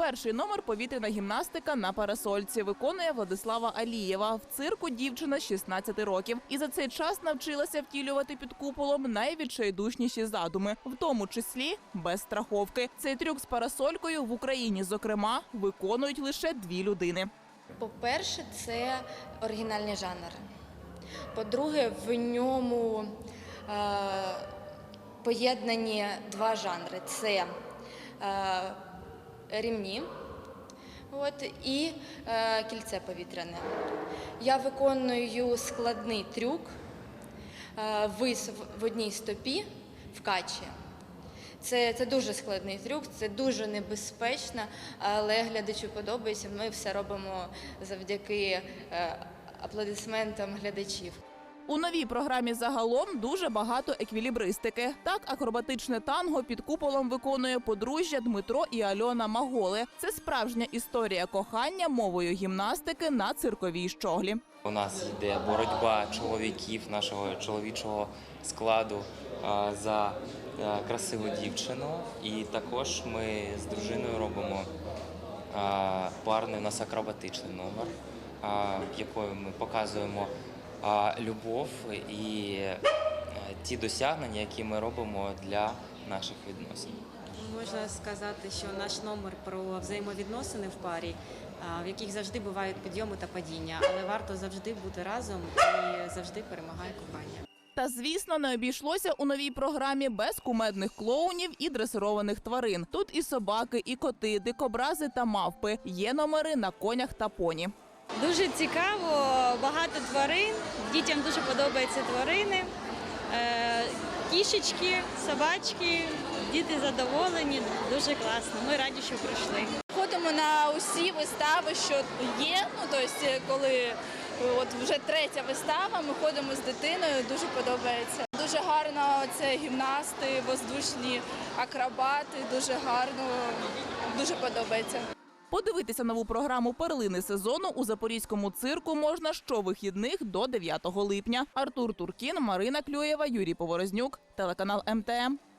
Перший номер повітряна гімнастика на парасольці виконує Владислава Алієва. В цирку дівчина з 16 років. І за цей час навчилася втілювати під куполом найвідчайдушніші задуми, в тому числі без страховки. Цей трюк з парасолькою в Україні, зокрема, виконують лише дві людини. По-перше, це оригінальний жанр. По-друге, в ньому е, поєднані два жанри: це е, рівні і е, кільце повітряне. Я виконую складний трюк, е, вис в- в одній стопі в качі. Це, це дуже складний трюк, це дуже небезпечно, але глядачу подобається. Ми все робимо завдяки е, аплодисментам глядачів. У новій програмі загалом дуже багато еквілібристики. Так, акробатичне танго під куполом виконує подружжя Дмитро і Альона Маголи. Це справжня історія кохання мовою гімнастики на цирковій щоглі. У нас йде боротьба чоловіків нашого чоловічого складу за красиву дівчину. І також ми з дружиною робимо парний у нас акробатичний номер, а, якою ми показуємо а, любов і е, ті досягнення, які ми робимо для наших відносин. Можна сказати, що наш номер про взаємовідносини в парі, в яких завжди бувають підйоми та падіння, але варто завжди бути разом і завжди перемагає кохання. Та звісно, не обійшлося у новій програмі без кумедних клоунів і дресированих тварин. Тут і собаки, і коти, дикобрази та мавпи. Є номери на конях та поні. Дуже цікаво, багато тварин. Дітям дуже подобаються тварини. Е, Кішечки, собачки, діти задоволені, дуже класно. Ми раді, що прийшли. Ходимо на усі вистави, що є. Ну тобто, коли е, от вже третя вистава, ми ходимо з дитиною. Дуже подобається. Дуже гарно це гімнасти, воздушні акробати. Дуже гарно, дуже подобається. Подивитися нову програму перлини сезону у запорізькому цирку можна щовихідних до 9 липня. Артур Туркін, Марина Клюєва, Юрій Поворознюк, телеканал МТМ.